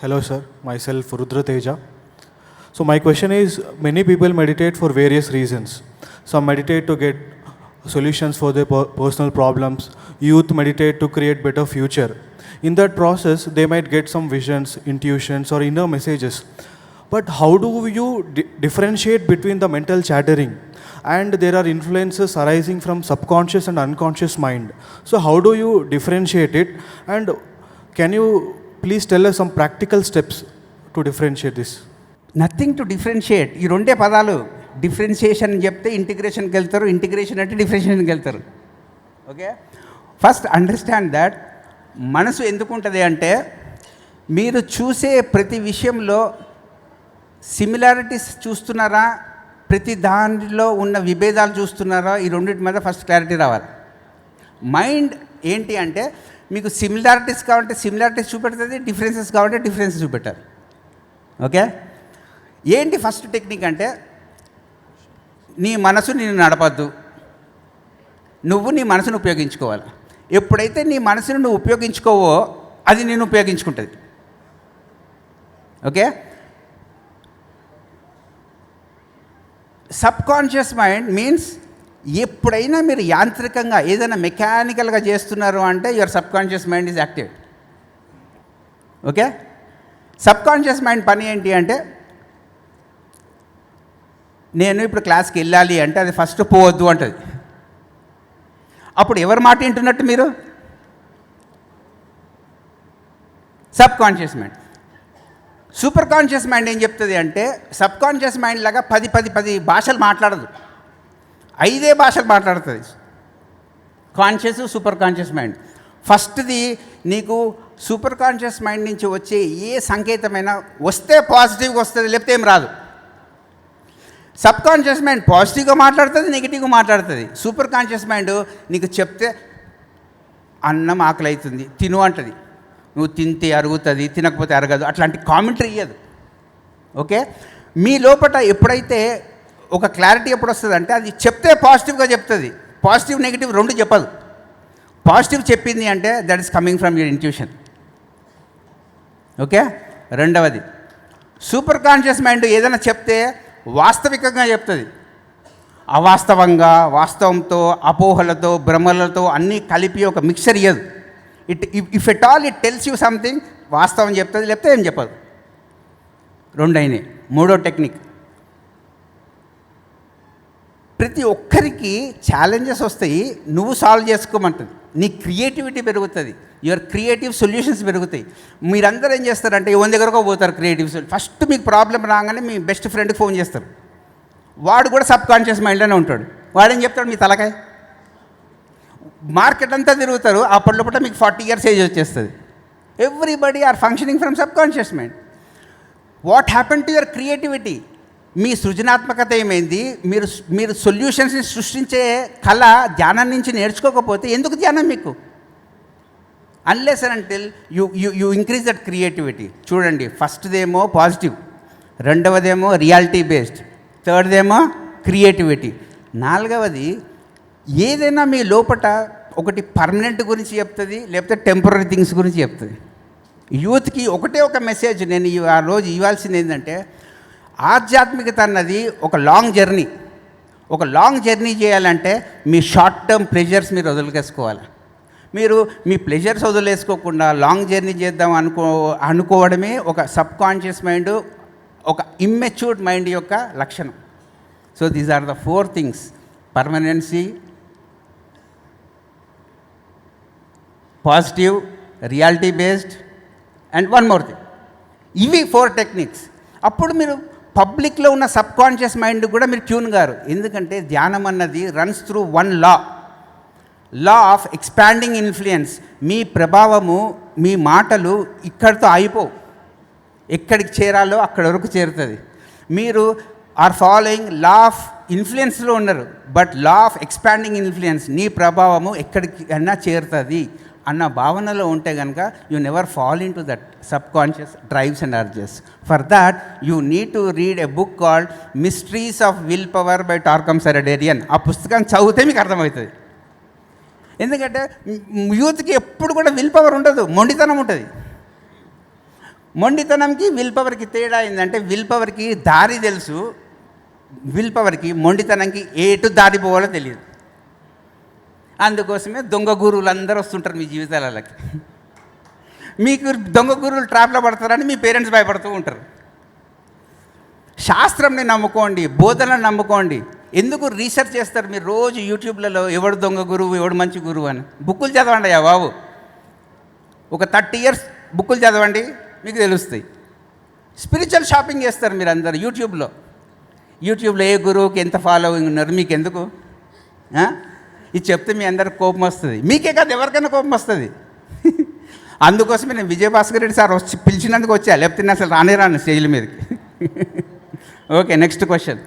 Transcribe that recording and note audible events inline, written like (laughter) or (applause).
Hello, sir. Myself, Rudra Teja. So, my question is many people meditate for various reasons. Some meditate to get solutions for their personal problems, youth meditate to create better future. In that process, they might get some visions, intuitions, or inner messages. But how do you di- differentiate between the mental chattering and there are influences arising from subconscious and unconscious mind? So, how do you differentiate it? And can you please tell us some practical steps to differentiate this? Nothing to differentiate ఈ రెండే పదాలు differentiation అని చెప్తే ఇంటిగ్రేషన్కి వెళ్తారు integration అంటే డిఫరెన్షియేషన్కి వెళ్తారు. Okay first understand that మనసు ఎందుకు ఉంటుంది అంటే మీరు చూసే ప్రతి విషయంలో సిమిలారిటీస్ చూస్తున్నారా? ప్రతి దానిలో ఉన్న విభేదాలు చూస్తున్నారా? ఈ రెండింటి మీద ఫస్ట్ క్లారిటీ రావాలి. మైండ్ ఏంటి అంటే మీకు సిమిలారిటీస్ కావాలంటే సిమిలారిటీస్ చూపెడుతుంది డిఫరెన్సెస్ కావాలంటే డిఫరెన్సెస్ చూపెట్టాలి. ఓకే ఏంటి ఫస్ట్ టెక్నిక్ అంటే నీ మనసు నిన్ను నడపద్దు. నువ్వు నీ మనసును ఉపయోగించుకోవాలి. ఎప్పుడైతే నీ మనసును నువ్వు ఉపయోగించుకోవో అది నేను ఉపయోగించుకుంటుంది. Okay sub conscious mind means ఎప్పుడైనా మీరు యాంత్రికంగా ఏదైనా మెకానికల్గా చేస్తున్నారు అంటే your subconscious mind is active okay subconscious mind పని ఏంటి అంటే నేను ఇప్పుడు క్లాస్కి వెళ్ళాలి అంటే అది ఫస్ట్ పోవద్దు అంటది. అప్పుడు ఎవరి మాట వింటున్నట్టు మీరు? Sub conscious mind superconscious mind ఏం చెప్తుంది అంటే సబ్ కాన్షియస్ మైండ్ లాగా పది పది పది భాషలు మాట్లాడదు. ఐదే భాషలు మాట్లాడుతుంది. కాన్షియస్ సూపర్ కాన్షియస్ మైండ్ ఫస్ట్ది నీకు సూపర్ కాన్షియస్ మైండ్ నుంచి వచ్చే ఏ సంకేతమైనా వస్తే పాజిటివ్గా వస్తుంది లేకపోతే ఏం రాదు. సబ్ కాన్షియస్ మైండ్ పాజిటివ్గా మాట్లాడుతుంది నెగిటివ్గా మాట్లాడుతుంది. సూపర్ కాన్షియస్ మైండ్ నీకు చెప్తే అన్నం ఆకలి అవుతుంది తిను అంటది. నువ్వు తింటే అరుగుతుంది తినకపోతే అరగదు అట్లాంటి కామెంటరీ ఇయ్యదు. ఓకే మీ లోపల ఎప్పుడైతే ఒక క్లారిటీ ఎప్పుడు వస్తుంది అంటే అది చెప్తే పాజిటివ్గా చెప్తుంది. పాజిటివ్ నెగిటివ్ రెండు చెప్పదు. పాజిటివ్ చెప్పింది అంటే that is coming from your intuition okay రెండవది సూపర్ కాన్షియస్ మైండ్ ఏదైనా చెప్తే వాస్తవికంగా చెప్తుంది. అవాస్తవంగా వాస్తవంతో అపోహలతో భ్రమలతో అన్నీ కలిపి ఒక mixer ఇయ్యదు. It if at all it tells you something వాస్తవం చెప్తుంది లేకపోతే ఏం చెప్పదు. రెండైనాయి మూడో టెక్నిక్ ప్రతి ఒక్కరికి ఛాలెంజెస్ వస్తాయి. నువ్వు సాల్వ్ చేసుకోమంటుంది. నీ క్రియేటివిటీ పెరుగుతుంది. యువర్ క్రియేటివ్ సొల్యూషన్స్ పెరుగుతాయి. మీరందరూ ఏం చేస్తారంటే ఎవరి దగ్గరకు పోతారు క్రియేటివ్ సొల్యూషన్ ఫస్ట్ మీకు ప్రాబ్లం రాగానే మీ బెస్ట్ ఫ్రెండ్కి ఫోన్ చేస్తారు. వాడు కూడా సబ్ కాన్షియస్ మైండ్లోనే ఉంటాడు. వాడేం చెప్తాడు మీ తలకాయ? మార్కెట్ అంతా తిరుగుతారు. అప్పటిలోపల మీకు ఫార్టీ ఇయర్స్ ఏజ్ వచ్చేస్తుంది. Everybody are functioning from subconscious mind what happen to your creativity మీ సృజనాత్మకత ఏమైంది? మీరు మీరు సొల్యూషన్స్ని సృష్టించే కళ ధ్యానం నుంచి నేర్చుకోకపోతే ఎందుకు ధ్యానం మీకు? Unless and until you you you increase that creativity చూడండి ఫస్ట్దేమో పాజిటివ్ రెండవదేమో రియాలిటీ బేస్డ్ థర్డ్దేమో క్రియేటివిటీ నాలుగవది ఏదైనా మీ లోపట ఒకటి పర్మనెంట్ గురించి చెప్తుంది లేకపోతే టెంపరీ థింగ్స్ గురించి చెప్తుంది. యూత్కి ఒకటే ఒక మెసేజ్ నేను ఆ రోజు ఇవ్వాల్సింది ఏంటంటే ఆధ్యాత్మికత అన్నది ఒక లాంగ్ జర్నీ. ఒక లాంగ్ జర్నీ చేయాలంటే మీ షార్ట్ టర్మ్ ప్లెజర్స్ మీరు వదిలికేసుకోవాలి. మీరు మీ ప్లెజర్స్ వదిలేసుకోకుండా లాంగ్ జర్నీ చేద్దాం అనుకో అనుకోవడమే ఒక సబ్ కాన్షియస్ మైండ్ ఒక ఇమ్మెచ్యూర్డ్ మైండ్ యొక్క లక్షణం. So these are the four things. Permanency positive reality based and one more thing. ఇవి ఫోర్ టెక్నిక్స్. అప్పుడు మీరు పబ్లిక్లో ఉన్న సబ్ కాన్షియస్ మైండ్ కూడా మీరు ట్యూన్ గారు. ఎందుకంటే ధ్యానం అన్నది runs through one law law of expanding influence మీ ప్రభావము మీ మాటలు ఇక్కడితో అయిపోవు ఎక్కడికి చేరాలో అక్కడ వరకు చేరుతుంది. మీరు ఆర్ ఫాలోయింగ్ లా ఆఫ్ ఇన్ఫ్లుయెన్స్లో ఉన్నారు. But law of expanding influence నీ ప్రభావము ఎక్కడికి అయినా చేరుతుంది. అన్న భావనలో ఉంటే కనుక you never fall in to that subconscious drives and urges for that you need to read a book called mysteries of will power by Tarkam Seradarian ఆ పుస్తకం చదివితే మీకు అర్థమవుతుంది. ఎందుకంటే యూత్కి ఎప్పుడు కూడా విల్ పవర్ ఉండదు మొండితనం ఉంటుంది. మొండితనంకి విల్ పవర్కి తేడా ఏంటంటే విల్ పవర్కి దారి తెలుసు విల్ పవర్కి మొండితనంకి ఏటు దారి పోవాలో తెలియదు. అందుకోసమే దొంగ గురువులు అందరూ వస్తుంటారు మీ జీవితాలకి మీకు దొంగ గురువులు ట్రాప్లో పడతారని మీ పేరెంట్స్ భయపడుతూ ఉంటారు. శాస్త్రంని నమ్ముకోండి బోధనను నమ్ముకోండి. ఎందుకు రీసెర్చ్ చేస్తారు మీరు? రోజు యూట్యూబ్లలో ఎవడు దొంగ గురువు ఎవడు మంచి గురువు అని. బుక్కులు చదవండి అయ్యా బాబు. ఒక థర్టీ ఇయర్స్ బుక్కులు చదవండి మీకు తెలుస్తాయి. స్పిరిచువల్ షాపింగ్ చేస్తారు మీరు అందరు యూట్యూబ్లో. యూట్యూబ్లో ఏ గురువుకి ఎంత ఫాలోయింగ్ ఉన్నారు మీకు ఎందుకు ఇది చెప్తే మీ అందరికి కోపం వస్తుంది. మీకే కాదు ఎవరికైనా కోపం వస్తుంది. (laughs) అందుకోసమే నేను విజయభాస్కర్ రెడ్డి సార్ వచ్చి పిలిచినందుకు వచ్చా. లేకపోతే నేను అసలు రానే రాను స్టేజ్ల మీదకి. (laughs) Okay next question.